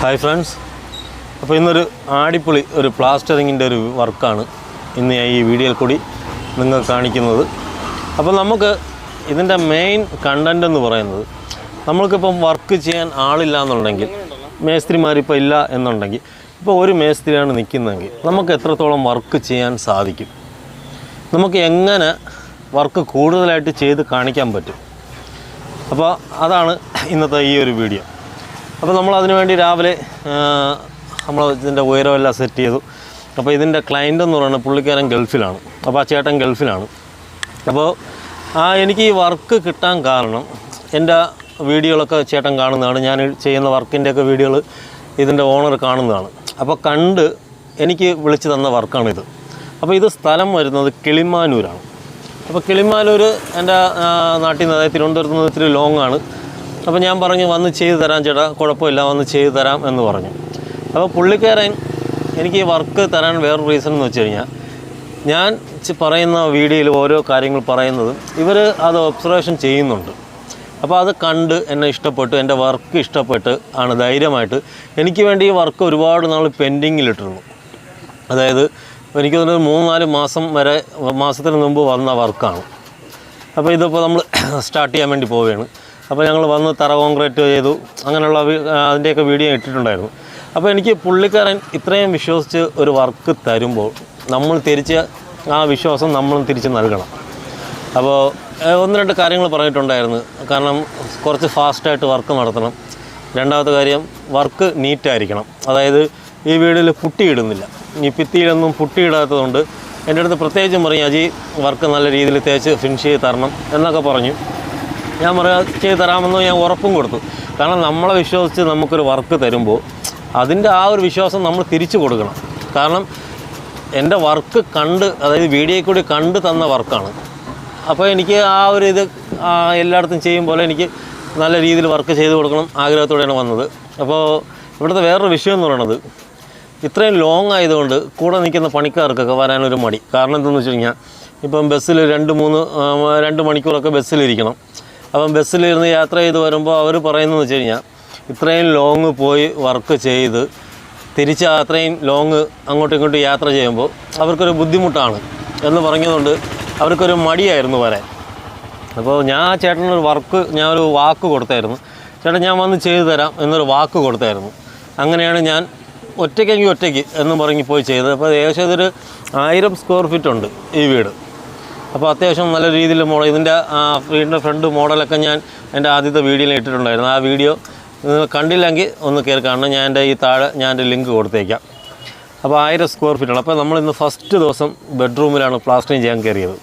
Hi friends. അപ്പോൾ ഇന്നൊരു ആടിപ്പൊളി ഒരു പ്ലാസ്റ്ററിങ്ങിന്റെ ഒരു വർക്കാണ് ഇന്ന് ഞാൻ ഈ വീഡിയോയിൽ കൂടി നിങ്ങൾ കാണിക്കുന്നത്. അപ്പോൾ നമുക്ക് ഇതിന്റെ മെയിൻ കണ്ടന്റ് എന്ന് പറയുന്നത് നമ്മൾക്കിപ്പം വർക്ക് ചെയ്യാൻ ആളില്ല എന്നുണ്ടെങ്കിൽ മേസ്ത്രിമാരിപ്പോൾ ഇല്ല എന്നുണ്ടെങ്കിൽ ഇപ്പോൾ ഒരു മേസ്ത്രിയാണ് നിൽക്കുന്നതെങ്കിൽ നമുക്ക് എത്രത്തോളം വർക്ക് ചെയ്യാൻ സാധിക്കും? നമുക്ക് എങ്ങനെ വർക്ക് കൂടുതലായിട്ട് ചെയ്ത് കാണിക്കാൻ പറ്റും? അപ്പോൾ അതാണ് ഇന്നത്തെ ഈ ഒരു വീഡിയോ. അപ്പോൾ നമ്മൾ അതിനു വേണ്ടി രാവിലെ നമ്മൾ ഇതിന്റെ ഉയരമെല്ലാം സെറ്റ് ചെയ്തു. അപ്പോൾ ഇതിന്റെ ക്ലയന്റ് എന്ന് പറയുന്നത് പുള്ളിക്കാരൻ ഗൾഫിലാണ്. അപ്പോൾ ആ ചേട്ടൻ ഗൾഫിലാണ്. അപ്പോൾ ആ എനിക്ക് ഈ വർക്ക് കിട്ടാൻ കാരണം എന്റെ വീഡിയോകളൊക്കെ ചേട്ടൻ കാണുന്നതാണ്. ഞാൻ ചെയ്യുന്ന വർക്കിന്റെയൊക്കെ വീഡിയോകൾ ഇതിന്റെ ഓണർ കാണുന്നതാണ്. അപ്പോൾ കണ്ട് എനിക്ക് വിളിച്ചു തന്ന വർക്കാണിത് അപ്പോൾ ഇത്. സ്ഥലം വരുന്നത് കിളിമാനൂരാണ്. അപ്പോൾ കിളിമാനൂർ എന്റെ നാട്ടിൽ നിന്ന് അതായത് തിരുവനന്തപുരത്ത് നിന്ന് ഇത്തിരി ലോങ്ങാണ് അപ്പോൾ ഞാൻ പറഞ്ഞു വന്ന് ചെയ്തു തരാം ചേട്ടാ കുഴപ്പമില്ല വന്ന് ചെയ്തു തരാം എന്ന് പറഞ്ഞു. അപ്പോൾ പുള്ളിക്കാരൻ എനിക്ക് ഈ വർക്ക് തരാൻ വേറൊരു റീസൺ എന്ന് വെച്ച് കഴിഞ്ഞാൽ ഞാൻ പറയുന്ന വീഡിയോയിൽ ഓരോ കാര്യങ്ങൾ പറയുന്നതും ഇവർ അത് ഒബ്സർവേഷൻ ചെയ്യുന്നുണ്ട്. അപ്പോൾ അത് കണ്ട് എന്നെ ഇഷ്ടപ്പെട്ടു എന്റെ വർക്ക് ഇഷ്ടപ്പെട്ട് ആണ് ധൈര്യമായിട്ട്. എനിക്ക് വേണ്ടി ഈ വർക്ക് ഒരുപാട് നാൾ പെൻഡിങ്ങിലിട്ടിരുന്നു. അതായത് എനിക്ക് തോന്നുന്നത് മൂന്ന് നാല് മാസം വരെ മാസത്തിന് മുമ്പ് വന്ന വർക്കാണ്. അപ്പോൾ ഇതിപ്പോൾ നമ്മൾ സ്റ്റാർട്ട് ചെയ്യാൻ വേണ്ടി പോവുകയാണ്. അപ്പോൾ ഞങ്ങൾ വന്ന് തറ കോൺക്രീറ്റ് ചെയ്തു. അങ്ങനെയുള്ള അതിന്റെയൊക്കെ വീഡിയോ ഇട്ടിട്ടുണ്ടായിരുന്നു. അപ്പോൾ എനിക്ക് പുള്ളിക്കാരൻ ഇത്രയും വിശ്വസിച്ച് ഒരു വർക്ക് തരുമ്പോൾ നമ്മൾ തിരിച്ച് ആ വിശ്വാസം നമ്മളും തിരിച്ച് നൽകണം. അപ്പോൾ ഒന്ന് രണ്ട് കാര്യങ്ങൾ പറഞ്ഞിട്ടുണ്ടായിരുന്നു. കാരണം കുറച്ച് ഫാസ്റ്റായിട്ട് വർക്ക് നടത്തണം. രണ്ടാമത്തെ കാര്യം വർക്ക് നീറ്റായിരിക്കണം. അതായത് ഈ വീടിൽ പുട്ടിയിടുന്നില്ല. ഈ ഭിത്തിയിലൊന്നും പുട്ടിയിടാത്തതുകൊണ്ട് എന്റെ അടുത്ത് പ്രത്യേകിച്ചും പറയും അജി വർക്ക് നല്ല രീതിയിൽ തേച്ച് ഫിനിഷ് ചെയ്ത് തരണം എന്നൊക്കെ പറഞ്ഞു. ഞാൻ പറയാം ചെയ്ത് തരാമെന്ന് ഞാൻ ഉറപ്പും കൊടുത്തു. കാരണം നമ്മളെ വിശ്വസിച്ച് നമുക്കൊരു വർക്ക് തരുമ്പോൾ അതിന്റെ ആ ഒരു വിശ്വാസം നമ്മൾ തിരിച്ചു കൊടുക്കണം. കാരണം എന്റെ വർക്ക് കണ്ട് അതായത് വീഡിയോയിൽ കൂടി കണ്ട് തന്ന വർക്കാണ്. അപ്പോൾ എനിക്ക് ആ ഒരു ഇത് എല്ലായിടത്തും ചെയ്യും പോലെ എനിക്ക് നല്ല രീതിയിൽ വർക്ക് ചെയ്ത് കൊടുക്കണം ആഗ്രഹത്തോടെയാണ് വന്നത്. അപ്പോൾ ഇവിടുത്തെ വേറൊരു വിഷയം എന്ന് പറയുന്നത് ഇത്രയും ലോങ് ആയതുകൊണ്ട് കൂടെ നിൽക്കുന്ന പണിക്കാർക്കൊക്കെ വരാനൊരു മടി. കാരണം എന്താണെന്ന് വെച്ച് കഴിഞ്ഞാൽ ഇപ്പം ബസ്സിൽ രണ്ട് മൂന്ന് രണ്ട് മണിക്കൂറൊക്കെ ബസ്സിലിരിക്കണം. അപ്പം ബസ്സിലിരുന്ന് യാത്ര ചെയ്ത് വരുമ്പോൾ അവർ പറയുന്നതെന്ന് വെച്ച് കഴിഞ്ഞാൽ ഇത്രയും ലോങ് പോയി വർക്ക് ചെയ്ത് തിരിച്ച് അത്രയും ലോങ് അങ്ങോട്ടും ഇങ്ങോട്ടും യാത്ര ചെയ്യുമ്പോൾ അവർക്കൊരു ബുദ്ധിമുട്ടാണ് എന്ന് പറഞ്ഞതുകൊണ്ട് അവർക്കൊരു മടിയായിരുന്നു വരാൻ. അപ്പോൾ ഞാൻ ആ ചേട്ടനൊരു വർക്ക് ഞാൻ ഒരു വാക്ക് കൊടുത്തായിരുന്നു. ചേട്ടൻ ഞാൻ വന്ന് ചെയ്തു തരാം എന്നൊരു വാക്ക് കൊടുത്തായിരുന്നു. അങ്ങനെയാണ് ഞാൻ ഒറ്റയ്ക്കെങ്കിൽ ഒറ്റയ്ക്ക് എന്ന് പറഞ്ഞ് പോയി ചെയ്തത്. അപ്പോൾ ഏകദേശം ഇതൊരു ആയിരം സ്ക്വയർ ഫീറ്റ് ഉണ്ട് ഈ വീട്. അപ്പോൾ അത്യാവശ്യം നല്ല രീതിയിൽ മോഡൽ ഇതിന്റെ വീടിന്റെ ഫ്രണ്ട് മോഡലൊക്കെ ഞാൻ എന്റെ ആദ്യത്തെ വീഡിയോയിൽ ഇട്ടിട്ടുണ്ടായിരുന്നു. ആ വീഡിയോ നിങ്ങൾ കണ്ടില്ലെങ്കിൽ ഒന്ന് കയറി കാണണം. ഞാൻ എന്റെ ഈ താഴെ ഞാൻ എന്റെ ലിങ്ക് കൊടുത്തേക്കാം. അപ്പോൾ ആയിരം സ്ക്വയർ ഫീറ്റാണ് അപ്പോൾ നമ്മൾ ഇന്ന് ഫസ്റ്റ് ദിവസം ബെഡ്റൂമിലാണ് പ്ലാസ്റ്ററിങ് ചെയ്യാൻ കയറിയത്.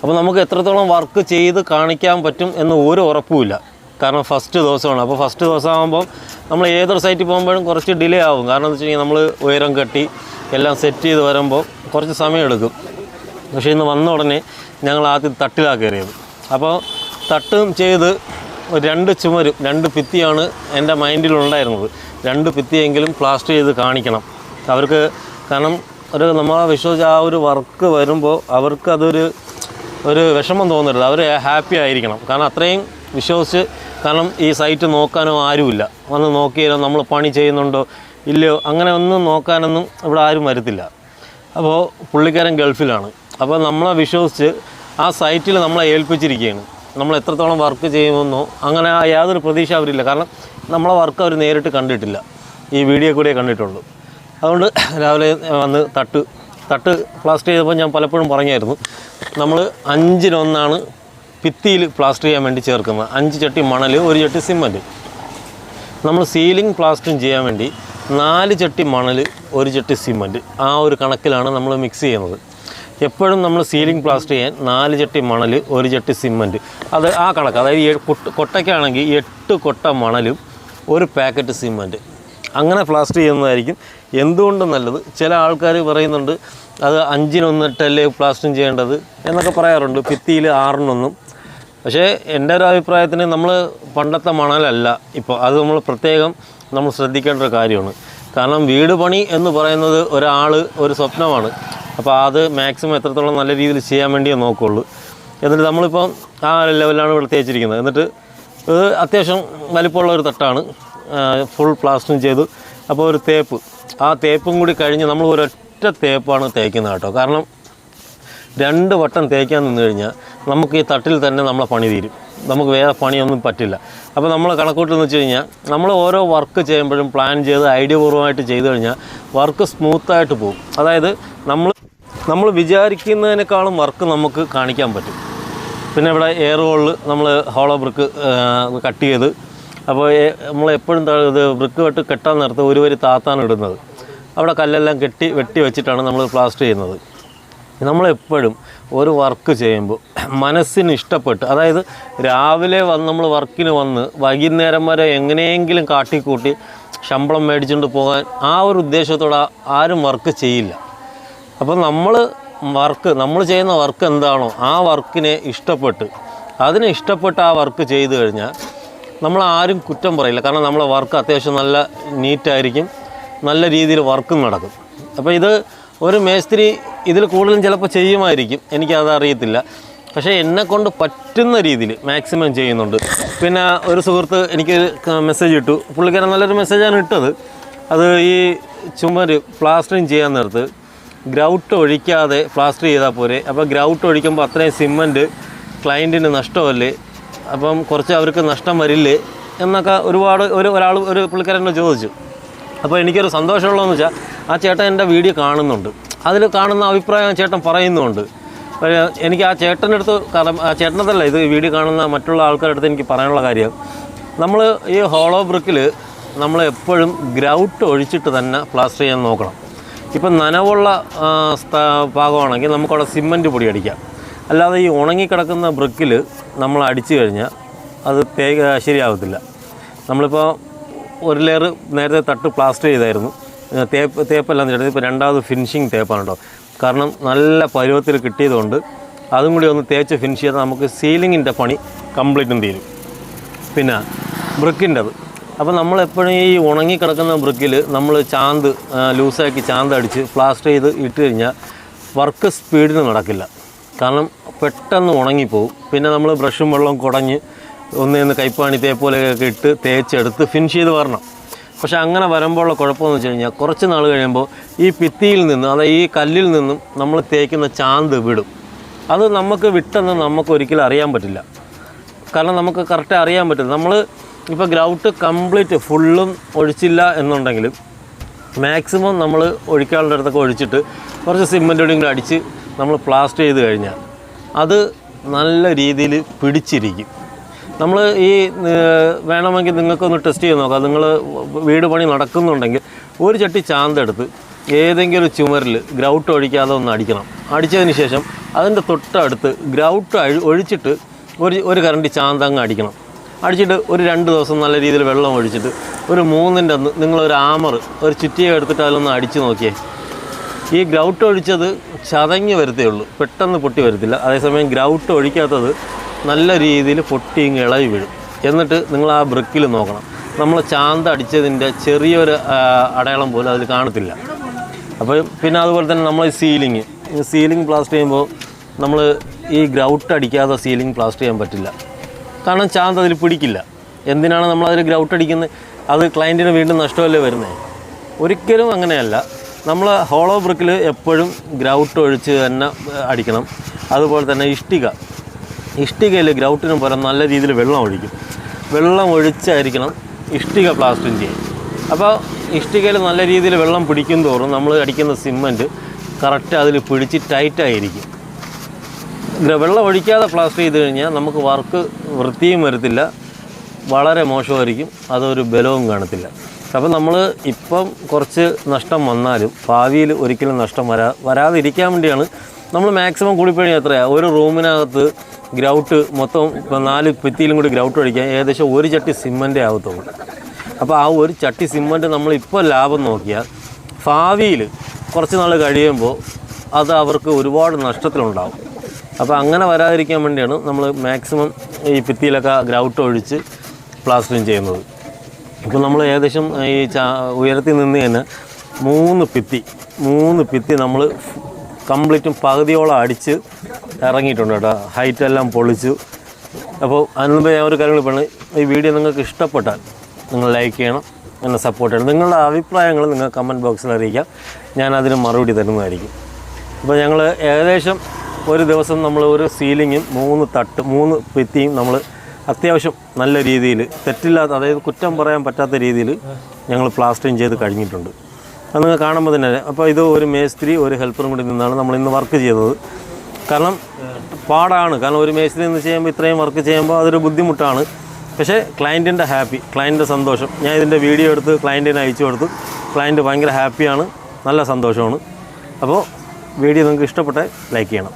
അപ്പോൾ നമുക്ക് എത്രത്തോളം വർക്ക് ചെയ്ത് കാണിക്കാൻ പറ്റും എന്ന് ഒരു ഉറപ്പുമില്ല. കാരണം ഫസ്റ്റ് ദിവസമാണ്. അപ്പോൾ ഫസ്റ്റ് ദിവസം ആകുമ്പോൾ നമ്മൾ ഏതൊരു സൈറ്റിൽ പോകുമ്പോഴും കുറച്ച് ഡിലേ ആവും. കാരണം എന്ന് വെച്ച് കഴിഞ്ഞാൽ നമ്മൾ ഉയരം കെട്ടി എല്ലാം സെറ്റ് ചെയ്ത് വരുമ്പോൾ കുറച്ച് സമയം എടുക്കും പക്ഷേ ഇന്ന് വന്ന ഉടനെ ഞങ്ങൾ ആദ്യം തട്ടിലാണ് കയറിയത്. അപ്പോൾ തട്ടും ചെയ്ത് രണ്ട് ചുമരും രണ്ട് ഭിത്തിയാണ് എന്റെ മൈൻഡിലുണ്ടായിരുന്നത്. രണ്ട് ഭിത്തിയെങ്കിലും പ്ലാസ്റ്റർ ചെയ്ത് കാണിക്കണം. അവർക്ക് കാരണം ഒരു നമ്മൾ വിശ്വസിച്ച് ആ ഒരു വർക്ക് വരുമ്പോൾ അവർക്ക് അതൊരു ഒരു വിഷമം തോന്നരുത്. അവർ ഹാപ്പി ആയിരിക്കണം. കാരണം അത്രയും വിശ്വസിച്ച് കാരണം ഈ സൈറ്റ് നോക്കാനോ ആരുമില്ല. വന്ന് നോക്കിയാലോ നമ്മൾ പണി ചെയ്യുന്നുണ്ടോ ഇല്ലയോ അങ്ങനെ ഒന്നും നോക്കാനൊന്നും ഇവിടെ ആരും വരത്തില്ല. അപ്പോൾ പുള്ളിക്കാരൻ ഗൾഫിലാണ്. അപ്പോൾ നമ്മളെ വിശ്വസിച്ച് ആ സൈറ്റിൽ നമ്മളെ ഏൽപ്പിച്ചിരിക്കുകയാണ്. നമ്മൾ എത്രത്തോളം വർക്ക് ചെയ്യുമെന്നോ അങ്ങനെ യാതൊരു പ്രതീക്ഷ അവരില്ല. കാരണം നമ്മളെ വർക്ക് അവർ നേരിട്ട് കണ്ടിട്ടില്ല. ഈ വീഡിയോ കൂടെ കണ്ടിട്ടുള്ളൂ. അതുകൊണ്ട് രാവിലെ വന്ന് തട്ട് തട്ട് പ്ലാസ്റ്റർ ചെയ്തപ്പോൾ ഞാൻ പലപ്പോഴും പറഞ്ഞായിരുന്നു നമ്മൾ അഞ്ചിനൊന്നാണ് ഭിത്തിയിൽ പ്ലാസ്റ്റർ ചെയ്യാൻ വേണ്ടി ചേർക്കുന്നത്. അഞ്ച് ചട്ടി മണൽ ഒരു ചട്ടി സിമന്റ് നമ്മൾ സീലിംഗ് പ്ലാസ്റ്ററിങ് ചെയ്യാൻ വേണ്ടി നാല് ചട്ടി മണൽ ഒരു ചട്ടി സിമന്റ് ആ ഒരു കണക്കിലാണ് നമ്മൾ മിക്സ് ചെയ്യുന്നത്. എപ്പോഴും നമ്മൾ സീലിംഗ് പ്ലാസ്റ്റർ ചെയ്യാൻ നാല് ചട്ടി മണൽ ഒരു ചട്ടി സിമന്റ് അത് ആ കണക്ക്. അതായത് കൊട്ടയ്ക്കാണെങ്കിൽ എട്ട് കൊട്ട മണലും ഒരു പാക്കറ്റ് സിമന്റ് അങ്ങനെ പ്ലാസ്റ്റർ ചെയ്യുന്നതായിരിക്കും. എന്തുകൊണ്ടും നല്ലത്? ചില ആൾക്കാർ പറയുന്നുണ്ട് അത് അഞ്ചിനൊന്നിട്ടല്ലേ പ്ലാസ്റ്ററിങ് ചെയ്യേണ്ടത് എന്നൊക്കെ പറയാറുണ്ട്. ഭിത്തിയിൽ ആറിനൊന്നും. പക്ഷേ എന്റെ ഒരു അഭിപ്രായത്തിന് നമ്മൾ പണ്ടത്തെ മണലല്ല. ഇപ്പോൾ അത് നമ്മൾ പ്രത്യേകം നമ്മൾ ശ്രദ്ധിക്കേണ്ട ഒരു കാര്യമാണ്. കാരണം വീട് പണി എന്ന് പറയുന്നത് ഒരാൾ ഒരു സ്വപ്നമാണ്. അപ്പോൾ അത് മാക്സിമം എത്രത്തോളം നല്ല രീതിയിൽ ചെയ്യാൻ വേണ്ടിയേ നോക്കുള്ളൂ. എന്നിട്ട് നമ്മളിപ്പം ആ ലെവലാണ് ഇവിടെ തേച്ചിരിക്കുന്നത്. എന്നിട്ട് ഇത് അത്യാവശ്യം വലിപ്പമുള്ള ഒരു തട്ടാണ്. ഫുൾ പ്ലാസ്റ്റിങ് ചെയ്ത്. അപ്പോൾ ഒരു തേപ്പ്. ആ തേപ്പും കൂടി കഴിഞ്ഞ് നമ്മൾ ഒരൊറ്റ തേപ്പാണ് തേക്കുന്നത് കേട്ടോ. കാരണം രണ്ട് വട്ടം തേക്കാൻ നിന്ന് കഴിഞ്ഞാൽ നമുക്ക് ഈ തട്ടിൽ തന്നെ നമ്മളെ പണി തീരും. നമുക്ക് വേറെ പണിയൊന്നും പറ്റില്ല. അപ്പോൾ നമ്മൾ കണക്കൂട്ടെന്ന് വെച്ച് കഴിഞ്ഞാൽ നമ്മൾ ഓരോ വർക്ക് ചെയ്യുമ്പോഴും പ്ലാൻ ചെയ്ത് ഐഡിയ പൂർവമായിട്ട് ചെയ്തു കഴിഞ്ഞാൽ വർക്ക് സ്മൂത്തായിട്ട് പോകും. അതായത് നമ്മൾ നമ്മൾ വിചാരിക്കുന്നതിനേക്കാളും വർക്ക് നമുക്ക് കാണിക്കാൻ പറ്റും. പിന്നെ ഇവിടെ എയർ ഹോളിൽ നമ്മൾ ഹോളോ ബ്രിക്ക് കട്ട് ചെയ്ത് അപ്പോൾ നമ്മൾ എപ്പോഴും ഇത് ബ്രിക്ക് വെട്ട് കെട്ടാൻ നേരത്ത് ഒരു വരി താത്താണ് ഇടുന്നത്. അവിടെ കല്ലെല്ലാം കെട്ടി വെട്ടി വെച്ചിട്ടാണ് നമ്മൾ പ്ലാസ്റ്റർ ചെയ്യുന്നത്. നമ്മളെപ്പോഴും ഒരു വർക്ക് ചെയ്യുമ്പോൾ മനസ്സിന് ഇഷ്ടപ്പെട്ട് അതായത് രാവിലെ വന്ന് നമ്മൾ വർക്കിന് വന്ന് വൈകുന്നേരം വരെ എങ്ങനെയെങ്കിലും കാട്ടിക്കൂട്ടി ശമ്പളം മേടിച്ചുകൊണ്ട് പോകാൻ ആ ഒരു ഉദ്ദേശത്തോടെ ആരും വർക്ക് ചെയ്യില്ല. അപ്പോൾ നമ്മൾ വർക്ക് നമ്മൾ ചെയ്യുന്ന വർക്ക് എന്താണോ ആ വർക്കിനെ ഇഷ്ടപ്പെട്ട് അതിനെ ഇഷ്ടപ്പെട്ട് ആ വർക്ക് ചെയ്തു കഴിഞ്ഞാൽ നമ്മൾ ആരും കുറ്റം പറയില്ല. കാരണം നമ്മളെ വർക്ക് അത്യാവശ്യം നല്ല നീറ്റായിരിക്കും നല്ല രീതിയിൽ വർക്കും നടക്കും. അപ്പോൾ ഇത് ഒരു മേസ്ത്രി ഇതിൽ കൂടുതലും ചിലപ്പോൾ ചെയ്യുമായിരിക്കും. എനിക്കത് അറിയത്തില്ല. പക്ഷേ എന്നെ കൊണ്ട് പറ്റുന്ന രീതിയിൽ മാക്സിമം ചെയ്യുന്നുണ്ട്. പിന്നെ ഒരു സുഹൃത്ത് എനിക്ക് മെസ്സേജ് ഇട്ടു. പുള്ളിക്കാരൻ നല്ലൊരു മെസ്സേജാണ് ഇട്ടത്. അത് ഈ ചുമര് പ്ലാസ്റ്ററിങ് ചെയ്യാൻ നേരത്ത് ഗ്രൗട്ട് ഒഴിക്കാതെ പ്ലാസ്റ്റർ ചെയ്താൽ പോരെ. അപ്പോൾ ഗ്രൗട്ട് ഒഴിക്കുമ്പോൾ അത്രയും സിമന്റ് ക്ലയന്റിന് നഷ്ടമല്ലേ? അപ്പം കുറച്ച് അവർക്ക് നഷ്ടം വരില്ലേ? എന്നൊക്കെ ഒരുപാട് ഒരു ഒരാൾ ഒരു പുള്ളിക്കാരനോട് ചോദിച്ചു. അപ്പോൾ എനിക്കൊരു സന്തോഷമുള്ളതെന്ന് വെച്ചാൽ ആ ചേട്ടൻ എന്റെ വീഡിയോ കാണുന്നുണ്ട്. അതിൽ കാണുന്ന അഭിപ്രായം ചേട്ടൻ പറയുന്നുണ്ട്. എനിക്ക് ആ ചേട്ടന്റെ അടുത്ത് ചേട്ടനതല്ല ഇത് വീഡിയോ കാണുന്ന മറ്റുള്ള ആൾക്കാരുടെ അടുത്ത് എനിക്ക് പറയാനുള്ള കാര്യം. നമ്മൾ ഈ ഹോളോ ബ്രിക്കിൽ നമ്മൾ എപ്പോഴും ഗ്രൗട്ട് ഒഴിച്ചിട്ട് തന്നെ പ്ലാസ്റ്റർ ചെയ്യാൻ നോക്കണം. ഇപ്പം നനവുള്ള ഭാഗമാണെങ്കിൽ നമുക്കവിടെ സിമന്റ് പൊടി അടിക്കാം. അല്ലാതെ ഈ ഉണങ്ങിക്കിടക്കുന്ന ബ്രിക്കിൽ നമ്മൾ അടിച്ചു കഴിഞ്ഞാൽ അത് തേ ശരിയാവത്തില്ല. നമ്മളിപ്പോൾ ഒരു ലെയർ നേരത്തെ തട്ട് പ്ലാസ്റ്റർ ചെയ്തായിരുന്നു. തേപ്പ് തേപ്പെല്ലാം ചേട്ടത് ഇപ്പോൾ രണ്ടാമത് ഫിനിഷിങ് തേപ്പാണ് കേട്ടോ കാരണം നല്ല പരുവത്തിൽ കിട്ടിയതുകൊണ്ട് അതും കൂടി ഒന്ന് തേച്ച് ഫിനിഷ് ചെയ്താൽ നമുക്ക് സീലിങ്ങിന്റെ പണി കംപ്ലീറ്റും തീരും. പിന്നെ ബ്രിക്കിന്റെത് അപ്പോൾ നമ്മളെപ്പോഴും ഈ ഉണങ്ങി കിടക്കുന്ന ബ്രിക്കിൽ നമ്മൾ ചാന്ത് ലൂസാക്കി ചാന്ത് അടിച്ച് പ്ലാസ്റ്റർ ചെയ്ത് ഇട്ട് കഴിഞ്ഞാൽ വർക്ക് സ്പീഡിന് നടക്കില്ല. കാരണം പെട്ടെന്ന് ഉണങ്ങിപ്പോവും. പിന്നെ നമ്മൾ ബ്രഷും വെള്ളവും കുടഞ്ഞ് ഒന്നേന്ന് കൈപ്പാണി തേപ്പോലെയൊക്കെ ഇട്ട് തേച്ചെടുത്ത് ഫിനിഷ് ചെയ്ത് വരണം. പക്ഷേ അങ്ങനെ വരുമ്പോഴുള്ള കുഴപ്പമെന്ന് വെച്ച് കഴിഞ്ഞാൽ കുറച്ച് നാൾ കഴിയുമ്പോൾ ഈ ഭിത്തിയിൽ നിന്നും അതായത് ഈ കല്ലിൽ നിന്നും നമ്മൾ തേക്കുന്ന ചാന്ത് വിടും. അത് നമുക്ക് വിട്ടെന്ന് നമുക്ക് ഒരിക്കലും അറിയാൻ പറ്റില്ല. കാരണം നമുക്ക് കറക്റ്റ് അറിയാൻ പറ്റില്ല. നമ്മൾ ഇപ്പോൾ ഗ്രൗട്ട് കംപ്ലീറ്റ് ഫുള്ളും ഒഴിച്ചില്ല എന്നുണ്ടെങ്കിലും മാക്സിമം നമ്മൾ ഒഴിക്കാനുള്ള അടുത്തൊക്കെ ഒഴിച്ചിട്ട് കുറച്ച് സിമെന്റ് കൂടി അടിച്ച് നമ്മൾ പ്ലാസ്റ്റർ ചെയ്ത് കഴിഞ്ഞാൽ അത് നല്ല രീതിയിൽ പിടിച്ചിരിക്കും. നമ്മൾ ഈ വേണമെങ്കിൽ നിങ്ങൾക്കൊന്ന് ടെസ്റ്റ് ചെയ്ത് നോക്കാം. നിങ്ങൾ വീട് പണി നടക്കുന്നുണ്ടെങ്കിൽ ഒരു ചട്ടി ചാന്തെടുത്ത് ഏതെങ്കിലും ചുമരിൽ ഗ്രൗട്ട് ഒഴിക്കാതെ ഒന്ന് അടിക്കണം. അടിച്ചതിന് ശേഷം അതിന്റെ തൊട്ടടുത്ത് ഗ്രൗട്ട് ഒഴിച്ചിട്ട് ഒരു ഒരു കറണ്ട് ചാന്തങ്ങ് അടിക്കണം. അടിച്ചിട്ട് ഒരു രണ്ട് ദിവസം നല്ല രീതിയിൽ വെള്ളം ഒഴിച്ചിട്ട് ഒരു മൂന്നിന്റെ അന്ന് നിങ്ങളൊരു ആമർ ഒരു ചുറ്റിയെ എടുത്തിട്ട് അതിലൊന്ന് അടിച്ച് നോക്കിയേ. ഈ ഗ്രൗട്ട് ഒഴിച്ചത് ചതങ്ങി വരത്തേ ഉള്ളൂ. പെട്ടെന്ന് പൊട്ടി വരത്തില്ല. അതേസമയം ഗ്രൗട്ട് ഒഴിക്കാത്തത് നല്ല രീതിയിൽ പൊട്ടിയും ഇളകി വീഴും. എന്നിട്ട് നിങ്ങൾ ആ ബ്രിക്കിൽ നോക്കണം. നമ്മൾ ചാന്ത അടിച്ചതിന്റെ ചെറിയൊരു അടയാളം പോലും അതിൽ കാണത്തില്ല. അപ്പോൾ പിന്നെ അതുപോലെ തന്നെ നമ്മൾ സീലിങ്. സീലിംഗ് പ്ലാസ്റ്റർ ചെയ്യുമ്പോൾ നമ്മൾ ഈ ഗ്രൗട്ട് അടിക്കാതെ സീലിംഗ് പ്ലാസ്റ്റർ ചെയ്യാൻ പറ്റില്ല. കാരണം ചാന്ത് അതിൽ പിടിക്കില്ല. എന്തിനാണ് നമ്മൾ അതിൽ ഗ്രൗട്ട് അടിക്കുന്നത്? അത് ക്ലയന്റിന് വീണ്ടും നഷ്ടമല്ലേ വരുന്നത് ഒരിക്കലും അങ്ങനെയല്ല. നമ്മൾ ഹോളോ ബ്രിക്കിൽ എപ്പോഴും ഗ്രൗട്ട് ഒഴിച്ച് തന്നെ അടിക്കണം. അതുപോലെ തന്നെ ഇഷ്ടിക. ഇഷ്ടികയിൽ ഗ്രൗട്ടിന് പുറം നല്ല രീതിയിൽ വെള്ളം ഒഴിക്കും. വെള്ളം ഒഴിച്ചായിരിക്കണം ഇഷ്ടിക പ്ലാസ്റ്ററിങ് ചെയ്യാൻ. അപ്പോൾ ഇഷ്ടികയിൽ നല്ല രീതിയിൽ വെള്ളം പിടിക്കും തോറും നമ്മൾ അടിക്കുന്ന സിമ്മന്റ് കറക്റ്റ് അതിൽ പിടിച്ച് ടൈറ്റായിരിക്കും വെള്ളം ഒഴിക്കാതെ പ്ലാസ്റ്റർ ചെയ്ത് കഴിഞ്ഞാൽ നമുക്ക് വർക്ക് വൃത്തിയും വരത്തില്ല. വളരെ മോശമായിരിക്കും. അതൊരു ബലവും കാണത്തില്ല. അപ്പോൾ നമ്മൾ ഇപ്പം കുറച്ച് നഷ്ടം വന്നാലും ഭാവിയിൽ ഒരിക്കലും നഷ്ടം വരാ വരാതിരിക്കാൻ വേണ്ടിയാണ് നമ്മൾ മാക്സിമം കൂടിപ്പണി എത്രയാണ് ഒരു റൂമിനകത്ത് ഗ്രൗട്ട് മൊത്തം നാല് ഭിത്തിയിലും കൂടി ഗ്രൗട്ട് അടിക്കാൻ ഏകദേശം ഒരു ചട്ടി സിമന്റേ ആകത്തുള്ളൂ അപ്പോൾ ആ ഒരു ചട്ടി സിമന്റ് നമ്മൾ ഇപ്പോൾ ലാഭം നോക്കിയാൽ ഭാവിയിൽ കുറച്ച് നാൾ കഴിയുമ്പോൾ അത് അവർക്ക് ഒരുപാട് നഷ്ടത്തിലുണ്ടാവും. അപ്പോൾ അങ്ങനെ വരാതിരിക്കാൻ വേണ്ടിയാണ് നമ്മൾ മാക്സിമം ഈ ഭിത്തിയിലൊക്കെ ഗ്രൗട്ട് ഒഴിച്ച് പ്ലാസ്റ്ററിങ് ചെയ്യുന്നത്. ഇപ്പോൾ നമ്മൾ ഏകദേശം ഈ ഉയരത്തിൽ നിന്ന് തന്നെ മൂന്ന് ഭിത്തി മൂന്ന് ഭിത്തി നമ്മൾ കംപ്ലീറ്റും പകുതിയോളം അടിച്ച് ഇറങ്ങിയിട്ടുണ്ട് കേട്ടോ. ഹൈറ്റ് എല്ലാം പൊളിച്ചു. അപ്പോൾ അതിനുമ്പ് ഞാൻ ഒരു കാര്യം പറഞ്ഞു ഈ വീഡിയോ നിങ്ങൾക്ക് ഇഷ്ടപ്പെട്ടാൽ നിങ്ങൾ ലൈക്ക് ചെയ്യണം എന്നെ സപ്പോർട്ട് ചെയ്യണം. നിങ്ങളുടെ അഭിപ്രായങ്ങൾ നിങ്ങൾ കമന്റ് ബോക്സിൽ അറിയിക്കാം. ഞാൻ അതിന് മറുപടി തരുന്നതായിരിക്കും. അപ്പോൾ ഞങ്ങൾ ഏകദേശം ഒരു ദിവസം നമ്മൾ ഒരു സീലിങ്ങും മൂന്ന് തട്ട് മൂന്ന് ഭിത്തിയും നമ്മൾ അത്യാവശ്യം നല്ല രീതിയിൽ തെറ്റില്ലാത്ത അതായത് കുറ്റം പറയാൻ പറ്റാത്ത രീതിയിൽ ഞങ്ങൾ പ്ലാസ്റ്ററിങ് ചെയ്ത് കഴിഞ്ഞിട്ടുണ്ട്. അത് നിങ്ങൾ കാണുമ്പോൾ തന്നെ. അപ്പോൾ ഇത് ഒരു മേസ്ത്രി ഒരു ഹെൽപ്പറും കൂടി നിന്നാണ് നമ്മൾ ഇന്ന് വർക്ക് ചെയ്തത് കാരണം പാടാണ്. കാരണം ഒരു മേസ്ത്രി നിന്ന് ചെയ്യുമ്പോൾ ഇത്രയും വർക്ക് ചെയ്യുമ്പോൾ അതൊരു ബുദ്ധിമുട്ടാണ്. പക്ഷേ ക്ലയന്റിന്റെ ഹാപ്പി ക്ലയന്റിന്റെ സന്തോഷം. ഞാൻ ഇതിന്റെ വീഡിയോ എടുത്ത് ക്ലയന്റിന് അയച്ചു കൊടുത്തു. ക്ലയന്റ് ഭയങ്കര ഹാപ്പിയാണ് നല്ല സന്തോഷമാണ്. അപ്പോൾ വീഡിയോ നിങ്ങൾക്ക് ഇഷ്ടപ്പെട്ടേ ലൈക്ക് ചെയ്യണം.